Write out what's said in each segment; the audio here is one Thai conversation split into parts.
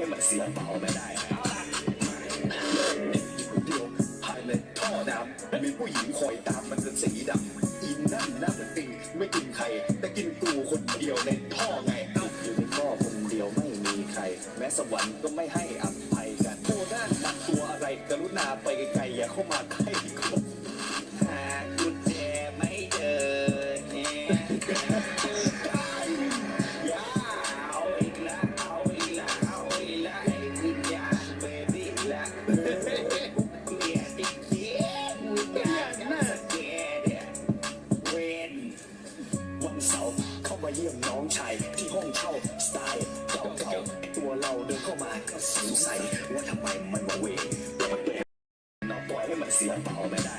ให้มันเสียเปล่าไม่ได้นเดียวภายในท่อน้ำมีผู้หญิงคอยตามมันเป็นสีดำอินนั่นน่าจะติงไม่กินใคร แต่กินกูคนเดียวในท่อไงเอ้าอยู่ในท่อคนเดียวไม่มีใคร แม้สวรรค์ก็ไม่ให้อภัยกันโทด้านนักตัวอะไรกรุณาไปไกล ยี่ยมน้องชายที่ห้องเช่าสไตล์เก่าๆตัวเราเดินเข้ามาก็สงสัยว่าทำไมมันมาเวงนอนปล่อยให้มันเสียเปล่าไม่ได้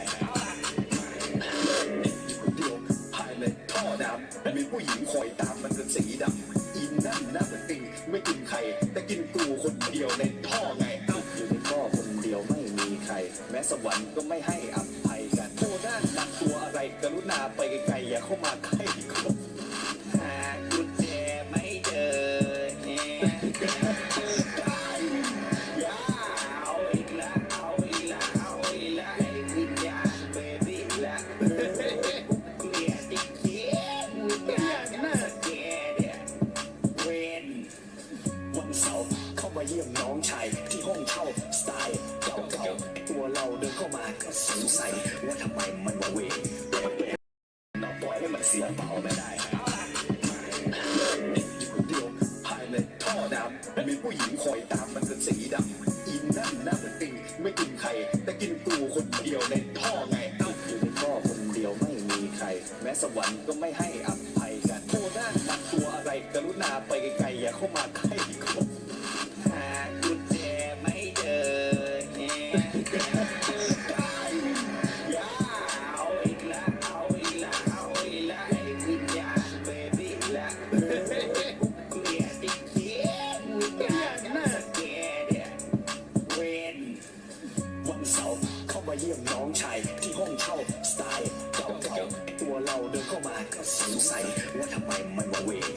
นเดียวภายในท่อน้ำมีผู้หญิงคอยตามมันเป็นสีดำอินนั่นน่าจะติงไม่กินใครแต่กินกูคนเดียวในท่อไงเอ้าอยู่ในท่อคนเดียวไม่มีใคร แม้สวรรค์ก็ไม่ให้อภัยกันโทด้านนักตัวอะไรกรุณาไปไกลๆอย่าเข้ามาใกล้ เนี่ยอย่าเอาอีกละเอาอีกละเอาอีกละไอ้วิญญาณเบบี้ละเกลียดจริงๆวิญญาณน่าแกเนี่ยเวนวันเสาร์เข้ามาเยี่ยมน้องชายที่ห้องเช่าสไตล์เก่าๆตัวเราเดินเข้ามาก็สงสัยว่าทำไมมันมาเว ผู้หญิงคอยตามมันจนสีดำอินนั่นน่าจะติงไม่กินใคร แต่กินกูคนเดียวในท่อไงเอ้าอยู่ในท่อคนเดียวไม่มีใคร แม้สวรรค์ก็ไม่ให้อภัยกันโทด้านตักตัวอะไรกรุณาไปไกลๆอย่าเข้ามาใกล้กูหากุญแจไม่เจอ มาเยี่ยมน้องชายที่ห้องเช่าสไตล์เก่าๆตัวเราเดินเข้ามาก็สงสัยว่าทำไมมันมาเวง